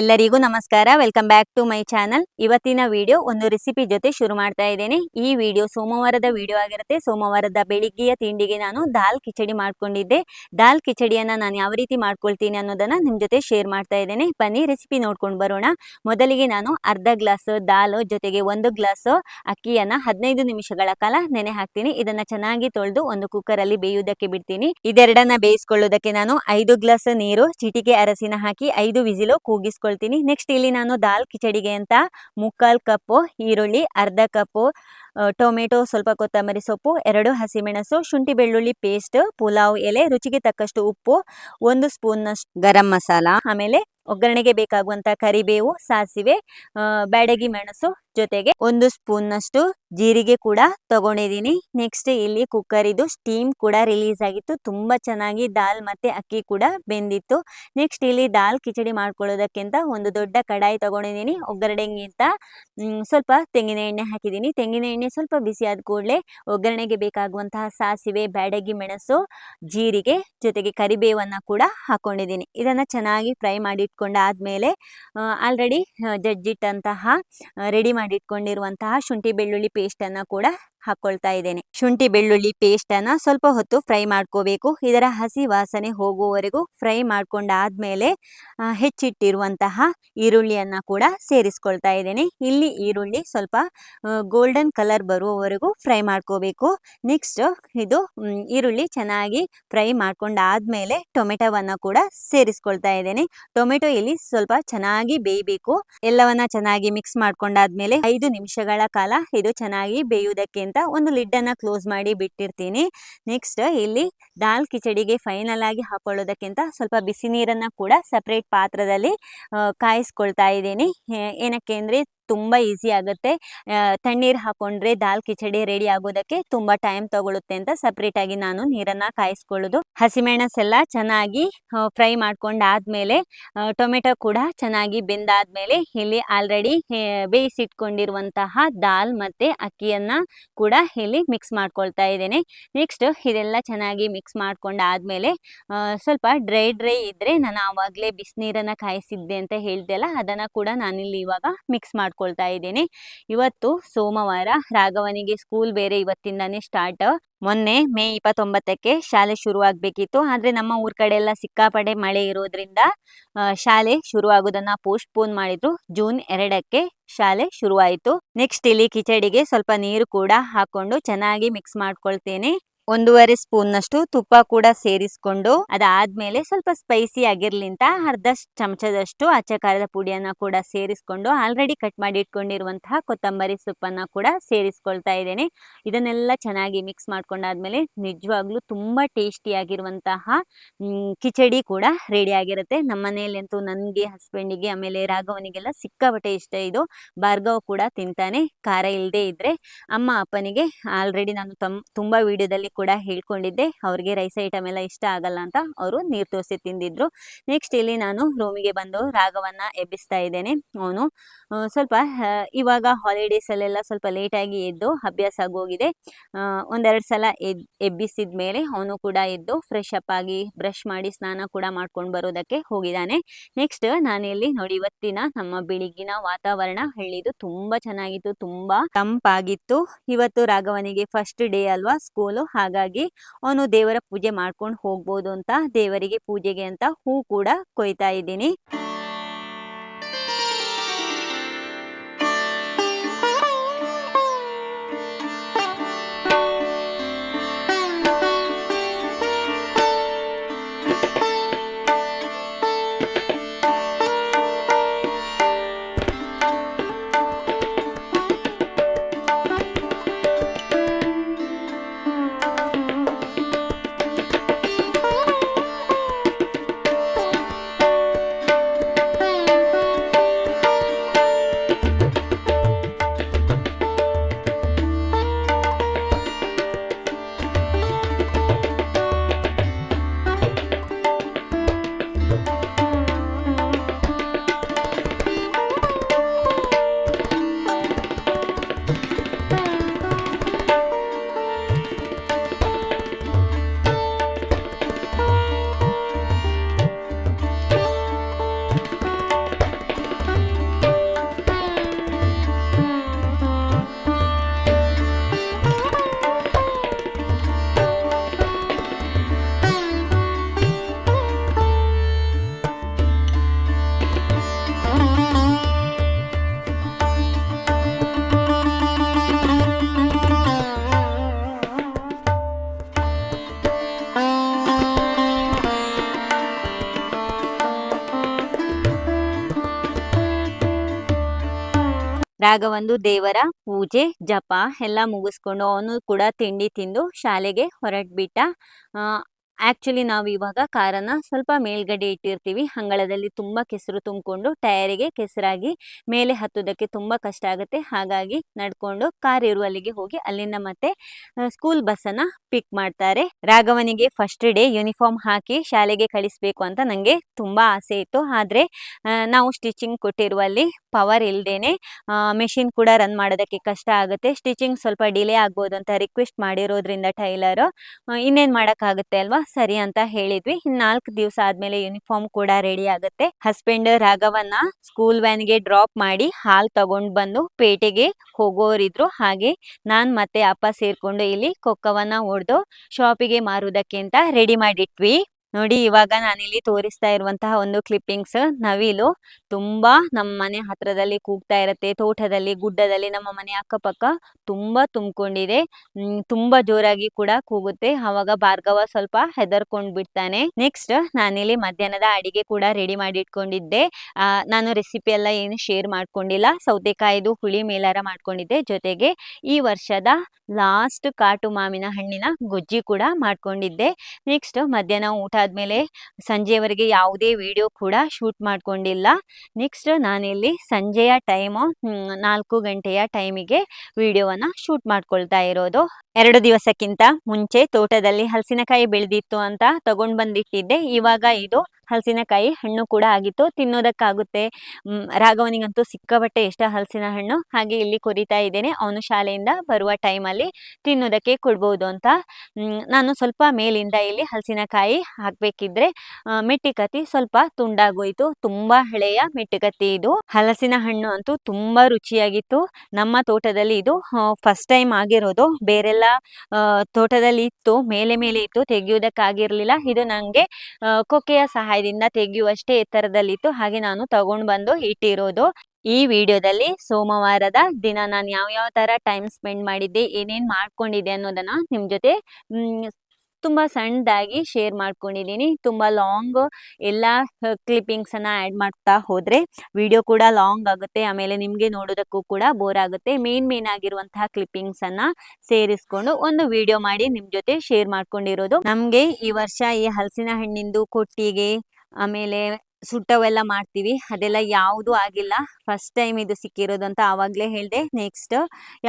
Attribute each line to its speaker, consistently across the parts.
Speaker 1: ಎಲ್ಲರಿಗೂ ನಮಸ್ಕಾರ. Welcome back to my channel ಇವತ್ತಿನ ವಿಡಿಯೋ ಒಂದು ರೆಸಿಪಿ ಜೊತೆ ಶುರು ಮಾಡ್ತಾ ಇದ್ದೇನೆ. ಈ ವಿಡಿಯೋ ಸೋಮವಾರದ ವಿಡಿಯೋ ಆಗಿರುತ್ತೆ. ಸೋಮವಾರದ ಬೆಳಿಗ್ಗೆಯ ತಿಂಡಿಗೆ ನಾನು ದಾಲ್ ಕಿಚಡಿ ಮಾಡ್ಕೊಂಡಿದ್ದೆ. ದಾಲ್ ಕಿಚಡಿಯನ್ನ ನಾನು ಯಾವ ರೀತಿ ಮಾಡ್ಕೊಳ್ತೀನಿ ಅನ್ನೋದನ್ನ ನಿಮ್ಮ ಜೊತೆ ಶೇರ್ ಮಾಡ್ತಾ ಇದ್ದೇನೆ. ಬನ್ನಿ ರೆಸಿಪಿ ನೋಡ್ಕೊಂಡು ಬರೋಣ. ಮೊದಲಿಗೆ ನಾನು ಅರ್ಧ ಗ್ಲಾಸ್ ದಾಲ್ ಜೊತೆಗೆ ಒಂದು ಗ್ಲಾಸ್ ಅಕ್ಕಿಯನ್ನ ಹದಿನೈದು ನಿಮಿಷಗಳ ಕಾಲ ನೆನೆ ಹಾಕ್ತೀನಿ. ಇದನ್ನ ಚೆನ್ನಾಗಿ ತೊಳೆದು ಒಂದು ಕುಕ್ಕರ್ ಅಲ್ಲಿ ಬೇಯುವುದಕ್ಕೆ ಬಿಡ್ತೀನಿ. ಇದೆರಡನ್ನ ಬೇಯಿಸ್ಕೊಳ್ಳೋದಕ್ಕೆ ನಾನು ಐದು ಗ್ಲಾಸ್ ನೀರು, ಚಿಟಿಕೆ ಅರಸಿನ ಹಾಕಿ ಐದು ವಿಸಿಲು ಕೂಗಿಸ್ಕೊಳ್ತೀನಿ ನೆಕ್ಸ್ಟ್ ಇಲ್ಲಿ ನಾನು ದಾಲ್ ಕಿಚಡಿಗೆ ಅಂತ ಮುಕ್ಕಾಲು ಕಪ್ಪು ಈರುಳ್ಳಿ ಅರ್ಧ ಕಪ್ಪು ಟೊಮೆಟೊ, ಸ್ವಲ್ಪ ಕೊತ್ತಂಬರಿ ಸೊಪ್ಪು, ಎರಡು ಹಸಿಮೆಣಸು, ಶುಂಠಿ ಬೆಳ್ಳುಳ್ಳಿ ಪೇಸ್ಟ್, ಪುಲಾವ್ ಎಲೆ, ರುಚಿಗೆ ತಕ್ಕಷ್ಟು ಉಪ್ಪು, ಒಂದು ಸ್ಪೂನ್ನಷ್ಟು ಗರಂ ಮಸಾಲ, ಆಮೇಲೆ ಒಗ್ಗರಣೆಗೆ ಬೇಕಾಗುವಂತ ಕರಿಬೇವು, ಸಾಸಿವೆ ಬ್ಯಾಡಗಿ ಮೆಣಸು ಜೊತೆಗೆ ಒಂದು ಸ್ಪೂನ್ನಷ್ಟು ಜೀರಿಗೆ ಕೂಡ ತಗೊಂಡಿದ್ದೀನಿ. ನೆಕ್ಸ್ಟ್ ಇಲ್ಲಿ ಕುಕ್ಕರ್ ಇದು ಸ್ಟೀಮ್ ಕೂಡ ರಿಲೀಸ್ ಆಗಿತ್ತು. ತುಂಬಾ ಚೆನ್ನಾಗಿ ದಾಲ್ ಮತ್ತೆ ಅಕ್ಕಿ ಕೂಡ ಬೆಂದಿತ್ತು. ನೆಕ್ಸ್ಟ್ ಇಲ್ಲಿ ದಾಲ್ ಕಿಚಡಿ ಮಾಡ್ಕೊಳ್ಳೋದಕ್ಕಿಂತ ಒಂದು ದೊಡ್ಡ ಕಡಾಯಿ ತಗೊಂಡಿದ್ದೀನಿ. ಒಗ್ಗರಣೆಗಿಂತ ಸ್ವಲ್ಪ ತೆಂಗಿನ ಎಣ್ಣೆ ಹಾಕಿದ್ದೀನಿ. ತೆಂಗಿನ ಸ್ವಲ್ಪ ಬಿಸಿ ಆದ ಕೂಡಲೇ ಒಗ್ಗರಣೆಗೆ ಬೇಕಾಗುವಂತಹ ಸಾಸಿವೆ, ಬ್ಯಾಡಗಿ, ಮೆಣಸು, ಜೀರಿಗೆ ಜೊತೆಗೆ ಕರಿಬೇವನ್ನು ಕೂಡ ಹಾಕೊಂಡಿದ್ದೀನಿ. ಇದನ್ನು ಚೆನ್ನಾಗಿ ಫ್ರೈ ಮಾಡಿ ಇಟ್ಕೊಂಡಾದ್ಮೇಲೆ ಆಲ್ರೆಡಿ ಜಜ್ಜಿಟ್ಟಂತಹ ರೆಡಿ ಮಾಡಿ ಇಟ್ಕೊಂಡಿರುವಂತಹ ಶುಂಠಿ ಬೆಳ್ಳುಳ್ಳಿ ಪೇಸ್ಟನ್ನು ಕೂಡ ಹಾಕೊಳ್ತಾ ಇದ್ದೇನೆ. ಶುಂಠಿ, ಬೆಳ್ಳುಳ್ಳಿ ಪೇಸ್ಟ್ ಅನ್ನ ಸ್ವಲ್ಪ ಹೊತ್ತು ಫ್ರೈ ಮಾಡ್ಕೋಬೇಕು. ಇದರ ಹಸಿ ವಾಸನೆ ಹೋಗುವವರೆಗೂ ಫ್ರೈ ಮಾಡ್ಕೊಂಡಾದ್ಮೇಲೆ ಹೆಚ್ಚಿಟ್ಟಿರುವಂತಹ ಈರುಳ್ಳಿಯನ್ನ ಕೂಡ ಸೇರಿಸ್ಕೊಳ್ತಾ ಇದ್ದೇನೆ. ಇಲ್ಲಿ ಈರುಳ್ಳಿ ಸ್ವಲ್ಪ ಗೋಲ್ಡನ್ ಕಲರ್ ಬರುವವರೆಗೂ ಫ್ರೈ ಮಾಡ್ಕೋಬೇಕು. ನೆಕ್ಸ್ಟ್ ಇದು ಈರುಳ್ಳಿ ಚೆನ್ನಾಗಿ ಫ್ರೈ ಮಾಡ್ಕೊಂಡಾದ್ಮೇಲೆ ಟೊಮೆಟೊವನ್ನ ಕೂಡ ಸೇರಿಸ್ಕೊಳ್ತಾ ಇದ್ದೇನೆ. ಟೊಮೆಟೊ ಇಲ್ಲಿ ಸ್ವಲ್ಪ ಚೆನ್ನಾಗಿ ಬೇಯಬೇಕು. ಎಲ್ಲವನ್ನ ಚೆನ್ನಾಗಿ ಮಿಕ್ಸ್ ಮಾಡ್ಕೊಂಡಾದ್ಮೇಲೆ ಐದು ನಿಮಿಷಗಳ ಕಾಲ ಇದು ಚೆನ್ನಾಗಿ ಬೇಯುವುದಕ್ಕೆ ಅಂತ ಒಂದು ಲಿಡ್ ಅನ್ನ ಕ್ಲೋಸ್ ಮಾಡಿ ಬಿಟ್ಟಿರ್ತೀನಿ. ನೆಕ್ಸ್ಟ್ ಇಲ್ಲಿ ದಾಲ್ ಕಿಚಡಿಗೆ ಫೈನಲ್ ಆಗಿ ಹಾಕೊಳ್ಳೋದಕ್ಕಿಂತ ಸ್ವಲ್ಪ ಬಿಸಿ ನೀರನ್ನ ಕೂಡ ಸಪ್ರೇಟ್ ಪಾತ್ರದಲ್ಲಿ ಕಾಯಿಸ್ಕೊಳ್ತಾ ಇದ್ದೀನಿ. ಏನಕ್ಕೆ ಅಂದ್ರೆ ತುಂಬಾ ಈಸಿ ಆಗುತ್ತೆ. ತಣ್ಣೀರು ಹಾಕೊಂಡ್ರೆ ದಾಲ್ ಕಿಚಡಿ ರೆಡಿ ಆಗೋದಕ್ಕೆ ತುಂಬಾ ಟೈಮ್ ತಗೊಳುತ್ತೆ ಅಂತ ಸೆಪರೇಟ್ ಆಗಿ ನಾನು ನೀರನ್ನ ಕಾಯಿಸ್ಕೊಳ್ಳೋದು. ಹಸಿಮೆಣಸೆಲ್ಲ ಚೆನ್ನಾಗಿ ಫ್ರೈ ಮಾಡ್ಕೊಂಡಾದಮೇಲೆ ಟೊಮೆಟೊ ಕೂಡ ಚೆನ್ನಾಗಿ ಬೆಂದಾದ್ಮೇಲೆ ಇಲ್ಲಿ ಆಲ್ರೆಡಿ ಬೇಯಿಸಿಟ್ಕೊಂಡಿರುವಂತಹ ದಾಲ್ ಮತ್ತೆ ಅಕ್ಕಿಯನ್ನು ಕೂಡ ಇಲ್ಲಿ ಮಿಕ್ಸ್ ಮಾಡ್ಕೊಳ್ತಾ ಇದ್ದೇನೆ. ನೆಕ್ಸ್ಟ್ ಇದೆಲ್ಲ ಚೆನ್ನಾಗಿ ಮಿಕ್ಸ್ ಮಾಡ್ಕೊಂಡಾದಮೇಲೆ ಸ್ವಲ್ಪ ಡ್ರೈ ಡ್ರೈ ಇದ್ರೆ ನಾನು ಆವಾಗಲೇ ಬಿಸಿನೀರನ್ನ ಕಾಯಿಸಿದ್ದೆ ಅಂತ ಹೇಳ್ದೆಲ್ಲ, ಅದನ್ನ ಕೂಡ ನಾನಿಲ್ಲಿ ಇವಾಗ ಮಿಕ್ಸ್ ಮಾಡ್ಕೊಳ್ತಾ ಇದ್ದೇನೆ. ಇವತ್ತು ಸೋಮವಾರ, ರಾಘವನಿಗೆ ಸ್ಕೂಲ್ ಬೇರೆ ಇವತ್ತಿಂದಾನೇ ಸ್ಟಾರ್ಟ್ ಮೊನ್ನೆ ಮೇ ಇಪ್ಪತ್ತೊಂಬತ್ತಕ್ಕೆ ಶಾಲೆ ಶುರು ಆಗ್ಬೇಕಿತ್ತು ಆದ್ರೆ ನಮ್ಮ ಊರ್ ಕಡೆ ಎಲ್ಲ ಸಿಕ್ಕಾಪಡೆ ಮಳೆ ಇರೋದ್ರಿಂದ ಶಾಲೆ ಪೋಸ್ಟ್ ಪೋನ್ ಮಾಡಿದ್ರು. ಜೂನ್ ಎರಡಕ್ಕೆ ಶಾಲೆ ಶುರುವಾಯಿತು. ನೆಕ್ಸ್ಟ್ ಇಲ್ಲಿ ಕಿಚಡಿಗೆ ಸ್ವಲ್ಪ ನೀರು ಕೂಡ ಹಾಕೊಂಡು ಚೆನ್ನಾಗಿ ಮಿಕ್ಸ್ ಮಾಡ್ಕೊಳ್ತೇನೆ. ಒಂದೂವರೆ ಸ್ಪೂನ್ ನಷ್ಟು ತುಪ್ಪ ಕೂಡ ಸೇರಿಸ್ಕೊಂಡು ಅದಾದ್ಮೇಲೆ ಸ್ವಲ್ಪ ಸ್ಪೈಸಿ ಆಗಿರ್ಲಿಂತ ಅರ್ಧ ಚಮಚದಷ್ಟು ಅಚ್ಚ ಖಾರದ ಪುಡಿಯನ್ನ ಕೂಡ ಸೇರಿಸ್ಕೊಂಡು ಆಲ್ರೆಡಿ ಕಟ್ ಮಾಡಿ ಇಟ್ಕೊಂಡಿರುವಂತಹ ಕೊತ್ತಂಬರಿ ಸೊಪ್ಪನ್ನ ಕೂಡ ಸೇರಿಸ್ಕೊಳ್ತಾ ಇದ್ದೇನೆ. ಇದನ್ನೆಲ್ಲ ಚೆನ್ನಾಗಿ ಮಿಕ್ಸ್ ಮಾಡ್ಕೊಂಡಾದ್ಮೇಲೆ ನಿಜವಾಗ್ಲೂ ತುಂಬಾ ಟೇಸ್ಟಿ ಆಗಿರುವಂತಹ ಕಿಚಡಿ ಕೂಡ ರೆಡಿ ಆಗಿರುತ್ತೆ. ನಮ್ಮ ಮನೆಯಲ್ಲಂತೂ ನನಗೆ ಹಸ್ಬೆಂಡಿಗೆ ಆಮೇಲೆ ರಾಘವನಿಗೆಲ್ಲ ಸಿಕ್ಕಾಪಟ್ಟೆ ಇಷ್ಟ ಇದು. ಭಾರ್ಗವ್ ಕೂಡ ತಿಂತಾನೆ. ಖಾರ ಇಲ್ಲದೆ ಇದ್ರೆ ಅಮ್ಮ, ಅಪ್ಪನಿಗೆ ಆಲ್ರೆಡಿ ನಾನು ತುಂಬಾ ವಿಡಿಯೋದಲ್ಲಿ ಕೂಡ ಹೇಳ್ಕೊಂಡಿದ್ದೆ. ಅವ್ರಿಗೆ ರೈಸ್ ಐಟಮ್ ಎಲ್ಲ ಇಷ್ಟ ಆಗಲ್ಲ ಅಂತ ಅವರು ನೀರು ತೋರಿಸಿ ತಿಂದಿದ್ರು. ನೆಕ್ಸ್ಟ್ ಇಲ್ಲಿ ನಾನು ರೂಮಿಗೆ ಬಂದು ರಾಗವನ್ನ ಎಬ್ಬಿಸ್ತಾ ಇದ್ದೇನೆ. ಅವನು ಸ್ವಲ್ಪ ಇವಾಗ ಹಾಲಿಡೇಸ್ ಅಲ್ಲೆಲ್ಲ ಸ್ವಲ್ಪ ಲೇಟಾಗಿ ಎದ್ದು ಅಭ್ಯಾಸ ಆಗೋಗಿದೆ. ಒಂದೆರಡು ಸಲ ಎದ್ ಎಬ್ಬಿಸಿದ ಮೇಲೆ ಅವನು ಕೂಡ ಎದ್ದು ಫ್ರೆಶ್ ಅಪ್ ಆಗಿ ಬ್ರಷ್ ಮಾಡಿ ಸ್ನಾನ ಕೂಡ ಮಾಡ್ಕೊಂಡು ಬರೋದಕ್ಕೆ ಹೋಗಿದ್ದಾನೆ. ನೆಕ್ಸ್ಟ್ ನಾನಿಲ್ಲಿ ನೋಡಿ ಇವತ್ತಿನ ನಮ್ಮ ಬೆಳಿಗ್ಗಿನ ವಾತಾವರಣ, ಹಳ್ಳಿದು ತುಂಬಾ ಚೆನ್ನಾಗಿತ್ತು, ತುಂಬಾ ತಂಪಾಗಿತ್ತು. ಇವತ್ತು ರಾಘವನಿಗೆ ಫಸ್ಟ್ ಡೇ ಅಲ್ವಾ ಸ್ಕೂಲು ಹಾಗಾಗಿ ಅವನು ದೇವರ ಪೂಜೆ ಮಾಡ್ಕೊಂಡು ಹೋಗ್ಬೋದು ಅಂತ ದೇವರಿಗೆ ಪೂಜೆಗೆ ಅಂತ ಹೂ ಕೂಡ ಕೊಯ್ತಾ ಇದ್ದೀನಿ. ರಾಘವಂದು ದೇವರ ಪೂಜೆ ಜಪ ಎಲ್ಲ ಮುಗಿಸ್ಕೊಂಡು ಅವನು ಕೂಡ ತಿಂಡಿ ತಿಂದು ಶಾಲೆಗೆ ಹೊರಟ್ಬಿಟ್ಟ. ಆ್ಯಕ್ಚುಲಿ ನಾವು ಇವಾಗ ಕಾರನ್ನ ಸ್ವಲ್ಪ ಮೇಲ್ಗಡೆ ಇಟ್ಟಿರ್ತೀವಿ. ಅಂಗಳದಲ್ಲಿ ತುಂಬ ಕೆಸರು ತುಂಬಿಕೊಂಡು ಟಯರಿಗೆ ಕೆಸರಾಗಿ ಮೇಲೆ ಹತ್ತೋದಕ್ಕೆ ತುಂಬ ಕಷ್ಟ ಆಗುತ್ತೆ. ಹಾಗಾಗಿ ನಡ್ಕೊಂಡು ಕಾರ್ ಇರುವಲ್ಲಿಗೆ ಹೋಗಿ ಅಲ್ಲಿಂದ ಮತ್ತೆ ಸ್ಕೂಲ್ ಬಸ್ಸನ್ನು ಪಿಕ್ ಮಾಡ್ತಾರೆ. ರಾಘವನಿಗೆ ಫಸ್ಟ್ ಡೇ ಯೂನಿಫಾರ್ಮ್ ಹಾಕಿ ಶಾಲೆಗೆ ಕಳಿಸ್ಬೇಕು ಅಂತ ನನಗೆ ತುಂಬ ಆಸೆ ಇತ್ತು. ಆದರೆ ನಾವು ಸ್ಟಿಚಿಂಗ್ ಕೊಟ್ಟಿರುವಲ್ಲಿ ಪವರ್ ಇಲ್ಲದೇನೆ ಮೆಷಿನ್ ಕೂಡ ರನ್ ಮಾಡೋದಕ್ಕೆ ಕಷ್ಟ ಆಗುತ್ತೆ. ಸ್ಟಿಚಿಂಗ್ ಸ್ವಲ್ಪ ಡಿಲೇ ಆಗ್ಬೋದು ಅಂತ ರಿಕ್ವೆಸ್ಟ್ ಮಾಡಿರೋದ್ರಿಂದ ಟೈಲರ್ ಇನ್ನೇನು ಮಾಡೋಕ್ಕಾಗುತ್ತೆ ಅಲ್ವಾ? ಸರಿ ಅಂತ ಹೇಳಿದ್ವಿ. ಇನ್ ನಾಲ್ಕು ದಿವಸ ಆದ್ಮೇಲೆ ಯೂನಿಫಾರ್ಮ್ ಕೂಡ ರೆಡಿ ಆಗುತ್ತೆ. ಹಸ್ಬೆಂಡ್ ರಾಘವನ್ನ ಸ್ಕೂಲ್ ವ್ಯಾನ್ಗೆ ಡ್ರಾಪ್ ಮಾಡಿ ಹಾಲ್ ತಗೊಂಡ್ ಬಂದು ಪೇಟೆಗೆ ಹೋಗೋರಿದ್ರು. ಹಾಗೆ ನಾನ್ ಮತ್ತೆ ಅಪ್ಪ ಸೇರ್ಕೊಂಡು ಇಲ್ಲಿ ಕೊಕ್ಕವನ್ನ ಹೊಡೆದು ಶಾಪಿಗೆ ಮಾರುವುದಕ್ಕೆ ಅಂತ ರೆಡಿ ಮಾಡಿಟ್ವಿ. ನೋಡಿ ಇವಾಗ ನಾನಿಲ್ಲಿ ತೋರಿಸ್ತಾ ಇರುವಂತಹ ಒಂದು ಕ್ಲಿಪ್ಪಿಂಗ್ಸ್ ನವಿಲು ತುಂಬಾ ನಮ್ಮ ಮನೆ ಹತ್ರದಲ್ಲಿ ಕೂಗ್ತಾ ಇರತ್ತೆ, ತೋಟದಲ್ಲಿ, ಗುಡ್ಡದಲ್ಲಿ, ನಮ್ಮ ಮನೆ ಅಕ್ಕಪಕ್ಕ ತುಂಬಾ ತುಂಬಿಕೊಂಡಿದೆ. ತುಂಬಾ ಜೋರಾಗಿ ಕೂಡ ಕೂಗುತ್ತೆ. ಅವಾಗ ಭಾರ್ಗವ ಸ್ವಲ್ಪ ಹೆದರ್ಕೊಂಡ್ ಬಿಡ್ತಾನೆ. ನೆಕ್ಸ್ಟ್ ನಾನಿಲ್ಲಿ ಮಧ್ಯಾಹ್ನದ ಅಡಿಗೆ ಕೂಡ ರೆಡಿ ಮಾಡಿ ಇಟ್ಕೊಂಡಿದ್ದೆ ನಾನು ರೆಸಿಪಿ ಎಲ್ಲ ಏನು ಶೇರ್ ಮಾಡ್ಕೊಂಡಿಲ್ಲ. ಸೌತೆಕಾಯಿದು, ಹುಳಿ ಮೇಲಾರ ಮಾಡ್ಕೊಂಡಿದ್ದೆ. ಜೊತೆಗೆ ಈ ವರ್ಷದ ಲಾಸ್ಟ್ ಕಾಟು ಮಾವಿನ ಹಣ್ಣಿನ ಗೊಜ್ಜಿ ಕೂಡ ಮಾಡ್ಕೊಂಡಿದ್ದೆ. ನೆಕ್ಸ್ಟ್ ಮಧ್ಯಾಹ್ನ ಊಟ ಆದ್ಮೇಲೆ ಸಂಜೆವರೆಗೆ ಯಾವುದೇ ವಿಡಿಯೋ ಕೂಡ ಶೂಟ್ ಮಾಡ್ಕೊಂಡಿಲ್ಲ. ನೆಕ್ಸ್ಟ್ ನಾನಿಲ್ಲಿ ಸಂಜೆಯ ಟೈಮು ನಾಲ್ಕು ಗಂಟೆಯ ಟೈಮಿಗೆ ವಿಡಿಯೋವನ್ನ ಶೂಟ್ ಮಾಡ್ಕೊಳ್ತಾ ಇರೋದು. ಎರಡು ದಿವಸಕ್ಕಿಂತ ಮುಂಚೆ ತೋಟದಲ್ಲಿ ಹಲಸಿನಕಾಯಿ ಬೆಳೆದಿತ್ತು ಅಂತ ತಗೊಂಡ್ ಬಂದಿಟ್ಟಿದ್ದೆ. ಇವಾಗ ಇದು ಹಲಸಿನಕಾಯಿ ಹಣ್ಣು ಕೂಡ ಆಗಿತ್ತು. ತಿನ್ನೋದಕ್ಕಾಗುತ್ತೆ. ರಾಘವನಿಗಂತೂ ಸಿಕ್ಕಾಬಟ್ಟೆ ಇಷ್ಟ ಹಲಸಿನ ಹಣ್ಣು. ಹಾಗೆ ಇಲ್ಲಿ ಕೊರಿತಾ ಇದ್ದೇನೆ. ಅವನು ಶಾಲೆಯಿಂದ ಬರುವ ಟೈಮಲ್ಲಿ ತಿನ್ನೋದಕ್ಕೆ ಕೊಡ್ಬೋದು ಅಂತ. ನಾನು ಸ್ವಲ್ಪ ಮೇಲಿಂದ ಇಲ್ಲಿ ಹಲಸಿನಕಾಯಿ ಹಾಕಬೇಕಿದ್ರೆ ಮೆಟ್ಟಿಕತ್ತಿ ಸ್ವಲ್ಪ ತುಂಡಾಗೋಯ್ತು. ತುಂಬಾ ಹಳೆಯ ಮೆಟ್ಟಿಕತ್ತಿ ಇದು. ಹಲಸಿನ ಹಣ್ಣು ಅಂತೂ ತುಂಬಾ ರುಚಿಯಾಗಿತ್ತು. ನಮ್ಮ ತೋಟದಲ್ಲಿ ಇದು ಫಸ್ಟ್ ಟೈಮ್ ಆಗಿರೋದು. ಬೇರೆಲ್ಲ ತೋಟದಲ್ಲಿ ಇತ್ತು. ಮೇಲೆ ಮೇಲೆ ಇತ್ತು. ತೆಗೆಯುವುದಕ್ಕಾಗಿರ್ಲಿಲ್ಲ ಇದು ನಂಗೆ ಕೊಕ್ಕೆಯ ಸಹಾಯದಿಂದ ತೆಗೆಯುವಷ್ಟೇ ಎತ್ತರದಲ್ಲಿತ್ತು. ಹಾಗೆ ನಾನು ತಗೊಂಡು ಬಂದು ಇಟ್ಟಿರೋದು. ಈ ವಿಡಿಯೋದಲ್ಲಿ ಸೋಮವಾರದ ದಿನ ನಾನು ಯಾವ ಯಾವ ತರ ಟೈಮ್ ಸ್ಪೆಂಡ್ ಮಾಡಿದ್ದೆ, ಏನೇನ್ ಮಾಡ್ಕೊಂಡಿದ್ದೆ ಅನ್ನೋದನ್ನ ನಿಮ್ ಜೊತೆ ತುಂಬ ಸಣ್ಣದಾಗಿ ಶೇರ್ ಮಾಡ್ಕೊಂಡಿದ್ದೀನಿ. ತುಂಬ ಲಾಂಗ್ ಎಲ್ಲ ಕ್ಲಿಪ್ಪಿಂಗ್ಸನ್ನು ಆ್ಯಡ್ ಮಾಡ್ತಾ ಹೋದರೆ ವಿಡಿಯೋ ಕೂಡ ಲಾಂಗ್ ಆಗುತ್ತೆ. ಆಮೇಲೆ ನಿಮಗೆ ನೋಡೋದಕ್ಕೂ ಕೂಡ ಬೋರ್ ಆಗುತ್ತೆ. ಮೇನ್ ಮೇನ್ ಆಗಿರುವಂತಹ ಕ್ಲಿಪ್ಪಿಂಗ್ಸನ್ನು ಸೇರಿಸ್ಕೊಂಡು ಒಂದು ವಿಡಿಯೋ ಮಾಡಿ ನಿಮ್ಮ ಜೊತೆ ಶೇರ್ ಮಾಡ್ಕೊಂಡಿರೋದು. ನಮಗೆ ಈ ವರ್ಷ ಈ ಹಲಸಿನ ಹಣ್ಣಿಂದು ಕೊಟ್ಟಿಗೆ, ಆಮೇಲೆ ಸುಟ್ಟವೆಲ್ಲ ಮಾಡ್ತೀವಿ. ಅದೆಲ್ಲ ಯಾವುದು ಆಗಿಲ್ಲ. ಫಸ್ಟ್ ಟೈಮ್ ಇದು ಸಿಕ್ಕಿರೋದು ಅಂತ ಆವಾಗಲೇ ಹೇಳಿದೆ. ನೆಕ್ಸ್ಟ್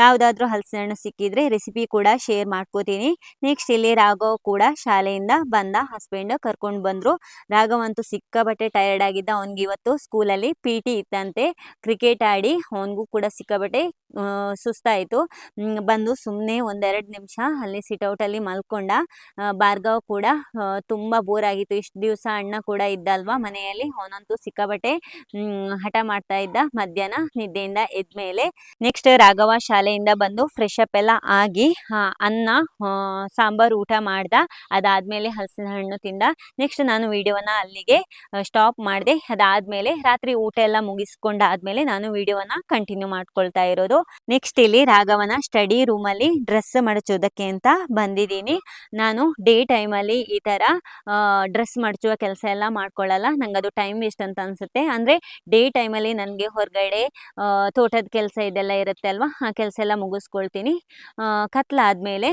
Speaker 1: ಯಾವುದಾದ್ರೂ ಹಲಸಿನ ಹಣ್ಣು ಸಿಕ್ಕಿದ್ರೆ ರೆಸಿಪಿ ಕೂಡ ಶೇರ್ ಮಾಡ್ಕೋತೀನಿ. ನೆಕ್ಸ್ಟ್ ಇಲ್ಲಿ ರಾಘವ್ ಕೂಡ ಶಾಲೆಯಿಂದ ಬಂದ ಹಸ್ಬೆಂಡ್ ಕರ್ಕೊಂಡು ಬಂದರು. ರಾಘವ್ ಅಂತೂ ಸಿಕ್ಕಾಬಟ್ಟೆ ಟಯರ್ಡ್ ಆಗಿದ್ದ. ಅವನಿಗೆ ಇವತ್ತು ಸ್ಕೂಲಲ್ಲಿ ಪಿ ಟಿ ಇತ್ತಂತೆ. ಕ್ರಿಕೆಟ್ ಆಡಿ ಅವನಿಗೂ ಕೂಡ ಸಿಕ್ಕಾಬಟ್ಟೆ ಸುಸ್ತಾಯಿತು. ಬಂದು ಸುಮ್ಮನೆ ಒಂದೆರಡು ನಿಮಿಷ ಅಲ್ಲಿ ಸಿಟೌಟಲ್ಲಿ ಮಲ್ಕೊಂಡ. ಭಾರ್ಗವ್ ಕೂಡ ತುಂಬ ಬೋರ್ ಆಗಿತ್ತು. ಇಷ್ಟು ದಿವಸ ಅಣ್ಣ ಕೂಡ ಇದ್ದಲ್ವಾ ಮನೆಯಲ್ಲಿ. ಅವನಂತೂ ಸಿಕ್ಕಾಬಟ್ಟೆ ಹಠ ಮಾಡ್ತಾ ಇದ್ದ. ಮಧ್ಯಾಹ್ನ ನಿದ್ದೆಯಿಂದ ಎದ್ಮೇಲೆ ನೆಕ್ಸ್ಟ್ ರಾಘವ ಶಾಲೆಯಿಂದ ಬಂದು ಫ್ರೆಶ್ ಅಪ್ ಎಲ್ಲ ಆಗಿ ಅನ್ನ ಸಾಂಬಾರು ಊಟ ಮಾಡ್ದ. ಅದಾದ್ಮೇಲೆ ಹಲಸಿನ ಹಣ್ಣು ತಿಂದ. ನೆಕ್ಸ್ಟ್ ನಾನು ವಿಡಿಯೋನ ಅಲ್ಲಿಗೆ ಸ್ಟಾಪ್ ಮಾಡಿದೆ. ಅದಾದ್ಮೇಲೆ ರಾತ್ರಿ ಊಟ ಎಲ್ಲ ಮುಗಿಸ್ಕೊಂಡಾದ್ಮೇಲೆ ನಾನು ವಿಡಿಯೋನ ಕಂಟಿನ್ಯೂ ಮಾಡ್ಕೊಳ್ತಾ ಇರೋದು. ನೆಕ್ಸ್ಟ್ ಇಲ್ಲಿ ರಾಘವನ ಸ್ಟಡಿ ರೂಮ್ ಅಲ್ಲಿ ಡ್ರೆಸ್ ಮಡಚೋದಕ್ಕೆ ಅಂತ ಬಂದಿದ್ದೀನಿ. ನಾನು ಡೇ ಟೈಮಲ್ಲಿ ಈ ತರ ಡ್ರೆಸ್ ಮಡಚುವ ಕೆಲಸ ಎಲ್ಲ ಮಾಡ್ಕೊಳ್ಳಲ್ಲ ನಂಗೆ ಅದು ಟೈಮ್ ವೇಸ್ಟ್ ಅಂತ ಅನ್ಸುತ್ತೆ. ಅಂದ್ರೆ ಡೇ ಟೈಮಲ್ಲಿ ನನಗೆ ಹೊರಗಡೆ ತೋಟದ ಕೆಲಸ ಇದೆಲ್ಲ ಇರುತ್ತೆ ಅಲ್ವಾ? ಆ ಕೆಲಸ ಎಲ್ಲ ಮುಗಿಸ್ಕೊಳ್ತೀನಿ. ಕತ್ಲಾದ್ಮೇಲೆ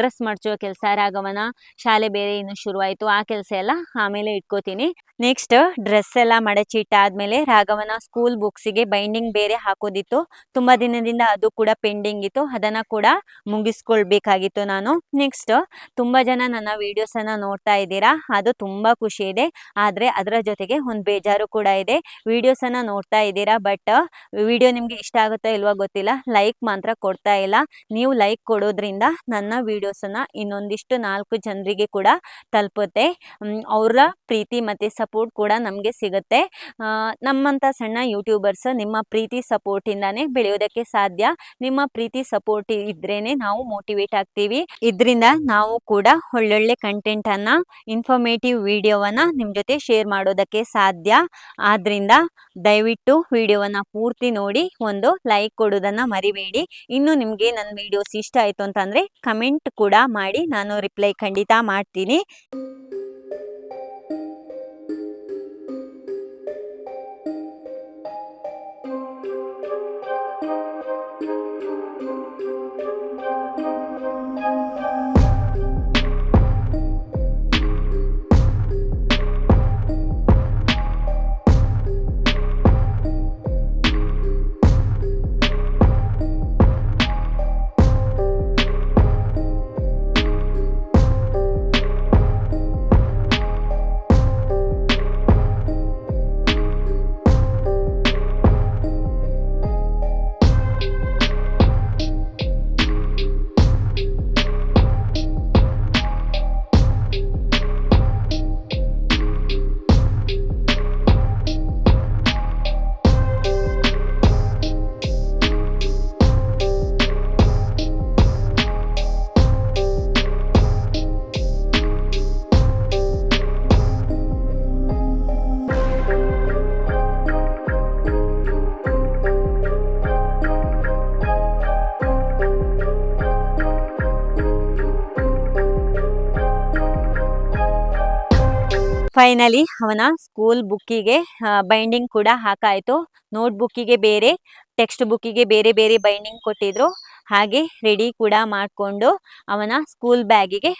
Speaker 1: ಡ್ರೆಸ್ ಮಡಚುವ ಕೆಲಸ, ರಾಘವನ ಶಾಲೆ ಬೇರೆ ಇನ್ನು ಶುರುವಾಯಿತು. ಆ ಕೆಲಸ ಎಲ್ಲ ಆಮೇಲೆ ಇಟ್ಕೋತೀನಿ. ನೆಕ್ಸ್ಟ್ ಡ್ರೆಸ್ ಎಲ್ಲ ಮಡಚಿಟ್ಟಾದ್ಮೇಲೆ ರಾಘವನ ಸ್ಕೂಲ್ ಬುಕ್ಸಿಗೆ ಬೈಂಡಿಂಗ್ ಬೇರೆ ಹಾಕೋದಿತ್ತು. ತುಂಬಾ ದಿನದಿಂದ ಅದು ಕೂಡ ಪೆಂಡಿಂಗ್ ಇತ್ತು. ಅದನ್ನ ಕೂಡ ಮುಗಿಸ್ಕೊಳ್ಬೇಕಾಗಿತ್ತು ನಾನು. ನೆಕ್ಸ್ಟ್ ತುಂಬಾ ಜನ ನನ್ನ ವಿಡಿಯೋಸ್ ಅನ್ನ ನೋಡ್ತಾ ಇದ್ದೀರಾ? ಅದು ತುಂಬಾ ಖುಷಿ ಇದೆ. ಆದ್ರೆ ಅದರ ಜೊತೆಗೆ ಒಂದು ಬೇಜಾರು ಕೂಡ ಇದೆ. ವಿಡಿಯೋಸ್ ಅನ್ನ ನೋಡ್ತಾ ಇದ್ದೀರಾ? ಬಟ್ ವಿಡಿಯೋ ನಿಮ್ಗೆ ಇಷ್ಟ ಆಗುತ್ತೋ ಇಲ್ವಾ ಗೊತ್ತಿಲ್ಲ. ಲೈಕ್ ಮಾತ್ರ ಕೊಡ್ತಾ ಇಲ್ಲ. ನೀವು ಲೈಕ್ ಕೊಡೋದ್ರಿಂದ ನನ್ನ ವಿಡಿಯೋಸ್ ಅನ್ನ ಇನ್ನೊಂದಿಷ್ಟು ನಾಲ್ಕು ಜನರಿಗೆ ಕೂಡ ತಲುಪುತ್ತೆ. ಅವರ ಪ್ರೀತಿ ಮತ್ತೆ ಸಪೋರ್ಟ್ ಕೂಡ ನಮಗೆ ಸಿಗುತ್ತೆ. ನಮ್ಮಂತ ಸಣ್ಣ ಯೂಟ್ಯೂಬರ್ಸ್ ನಿಮ್ಮ ಪ್ರೀತಿ ಸಪೋರ್ಟ್ ಇಂದಾನೆ ಬೆಳೆಯೋದಕ್ಕೆ ಸಾಧ್ಯ. ನಿಮ್ಮ ಪ್ರೀತಿ ಸಪೋರ್ಟ್ ಇದ್ರೇನೆ ನಾವು ಮೋಟಿವೇಟ್ ಆಗ್ತೀವಿ. ಇದರಿಂದ ನಾವು ಕೂಡ ಒಳ್ಳೊಳ್ಳೆ ಕಂಟೆಂಟ್ ಅನ್ನ ಇನ್ಫಾರ್ಮೇಟಿವ್ ವಿಡಿಯೋವನ್ನ ನಿಮ್ ಜೊತೆ ಶೇರ್ ಮಾಡೋದಕ್ಕೆ ಸಾಧ್ಯ. ಆದ್ದರಿಂದ ದಯವಿಟ್ಟು ವಿಡಿಯೋವನ್ನ ಪೂರ್ತಿ ನೋಡಿ, ಒಂದು ಲೈಕ್ ಕೊಡೋದನ್ನ ಮರಿಬೇಡಿ. ಇನ್ನು ನಿಮ್ಗೆ ನನ್ನ ವಿಡಿಯೋಸ್ ಇಷ್ಟ ಆಯ್ತು ಅಂತಂದ್ರೆ ಕಮೆಂಟ್ ಕೂಡ ಮಾಡಿ, ನಾನು ರಿಪ್ಲೈ ಖಂಡಿತ ಮಾಡ್ತೀನಿ. ಫೈನಲಿ ಅವನ ಸ್ಕೂಲ್ ಬುಕ್ಕಿಗೆ ಬೈಂಡಿಂಗ್ ಕೂಡ ಹಾಕಾಯ್ತು. ನೋಟ್ ಬುಕ್ಕಿಗೆ ಬೇರೆ ಟೆಕ್ಸ್ಟ್ ಬುಕ್ಕಿಗೆ ಬೇರೆ ಬೇರೆ ಬೈಂಡಿಂಗ್ ಕೊಟ್ಟಿದ್ರು. ಹಾಗೆ ರೆಡಿ ಕೂಡ ಮಾಡಿಕೊಂಡು ಅವನ ಸ್ಕೂಲ್ ಬ್ಯಾಗಿಗೆ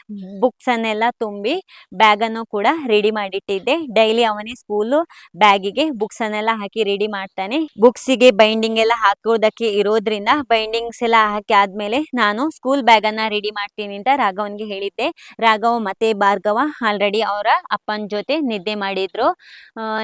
Speaker 1: ಬುಕ್ಸ್ ಅನ್ನೆಲ್ಲ ತುಂಬಿ ಬ್ಯಾಗನ್ನು ಕೂಡ ರೆಡಿ ಮಾಡಿಟ್ಟಿದ್ದೆ. ಡೈಲಿ ಅವನೇ ಸ್ಕೂಲು ಬ್ಯಾಗಿಗೆ ಬುಕ್ಸ್ ಅನ್ನೆಲ್ಲ ಹಾಕಿ ರೆಡಿ ಮಾಡ್ತಾನೆ. ಬುಕ್ಸಿಗೆ ಬೈಂಡಿಂಗ್ ಎಲ್ಲ ಹಾಕೋದಕ್ಕೆ ಇರೋದ್ರಿಂದ ಬೈಂಡಿಂಗ್ಸ್ ಎಲ್ಲ ಹಾಕಿ ಆದ್ಮೇಲೆ ನಾನು ಸ್ಕೂಲ್ ಬ್ಯಾಗ್ ಅನ್ನ ರೆಡಿ ಮಾಡ್ತೀನಿ ಅಂತ ರಾಘವನ್ಗೆ ಹೇಳಿದ್ದೆ. ರಾಘವ್ ಮತ್ತೆ ಭಾರ್ಗವ ಆಲ್ರೆಡಿ ಅವರ ಅಪ್ಪನ ಜೊತೆ ನಿದ್ದೆ ಮಾಡಿದ್ರು.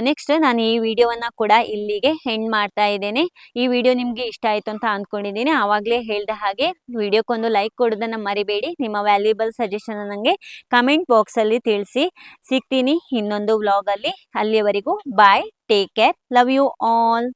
Speaker 1: ನೆಕ್ಸ್ಟ್ ನಾನು ಈ ವಿಡಿಯೋವನ್ನ ಕೂಡ ಇಲ್ಲಿಗೆ ಎಂಡ್ ಮಾಡ್ತಾ ಇದ್ದೇನೆ. ಈ ವಿಡಿಯೋ ನಿಮ್ಗೆ ಇಷ್ಟ ಆಯ್ತು ಅಂತ ಅನ್ಕೊಂಡಿದ್ದೀನಿ. ಆವಾಗಲೇ ಹೇಳ್ದ ಹಾಗೆ ವಿಡಿಯೋಕ್ಕೊಂದು ಲೈಕ್ ಕೊಡೋದನ್ನ ಮರಿಬೇಡಿ. ನಿಮ್ಮ ವ್ಯಾಲ್ಯೂಬಲ್ ಸಜೆಷನ್ ನನಗೆ ಕಮೆಂಟ್ ಬಾಕ್ಸ್ ಅಲ್ಲಿ ತಿಳಿಸಿ. ಸಿಗ್ತೀನಿ ಇನ್ನೊಂದು ವ್ಲಾಗಲ್ಲಿ ಅಲ್ಲಿಯವರೆಗೂ bye take care love you all